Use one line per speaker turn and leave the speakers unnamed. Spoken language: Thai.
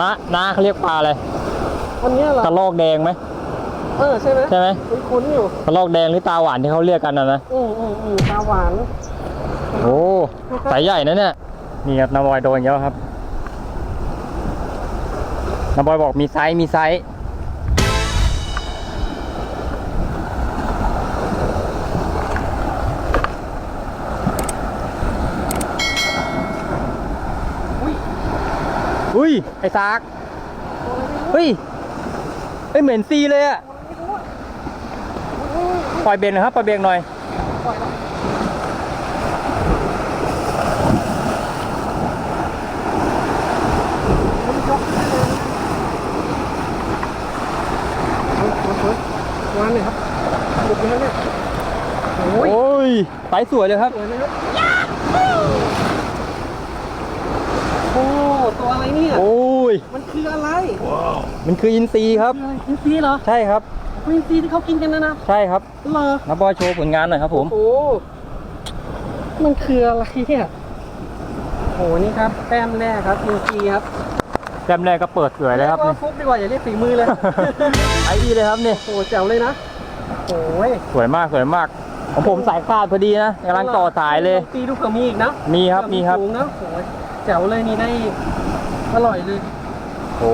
น้าน้าเขาเรียกปลาอะไร
อันเนี้ยเหรอก
ระลอกแดงไหม
เออใช่ไหม
ใช่ไหม
คุ้นๆอยู่
กระลอกแดงหรือตาหวานที่เขาเรียกกันนะนะ
อืมอืมอืมตาหวาน
โอ้สายใหญ่นะเนี่ยนี่ครับนาบอยโดนเยอะครับนาบอยบอกมีไซส์มีไซส์ อุ้ย ไอ้ซากเฮ้ยเอ้ยเหม็นซีเลยอะปล่อยเบรกหนะครับปล่อยเบรกหน่อย
ปล่อยหน่อยมันยกขึ้นเลยเฮ้ยเฮ้ยเฮ้ยวางเลยครับหลุดไปแล้วเนี่ยโอ้ย
โอ้ยไซส์สวยเลยครับ
สวยไหมครับโอ้ ตัวอะไรเนี่ย
โอ้ ย
มันคืออะไร
มันคืออินซีครับ
คืออะไรอินซีเหรอ
ใช่ครับ
อินซีที่เขากินกันนะนะ
ใช่ครับ
เหรอ
นับบอยโชว์ผลงานหน่อยครับ ผม
โอ้โหมันคืออะไรเนี่ยโอ้โหนี่ครับแต้มแรกครับอินซีครับ
แต้มแรกก็เปิดสวยเลยครับ
เรีกว่าฟุกดีกว่าอย่าเรียกฝีมือเลย
ไอดีเลยครับเนี่ย
โอ้โหแจ๋วเลยนะโอ้ย
สวยมากสวยมากของผมสายคาดพอดีนะกำลังต่อสายเลย
ตีดูเผื่อมีอีกนะ
มีครับ
เผื่อ
มีครับ
สูงนะโอ้ยแจ๋วเลยนี่ได้อร่อยเลย
โอ้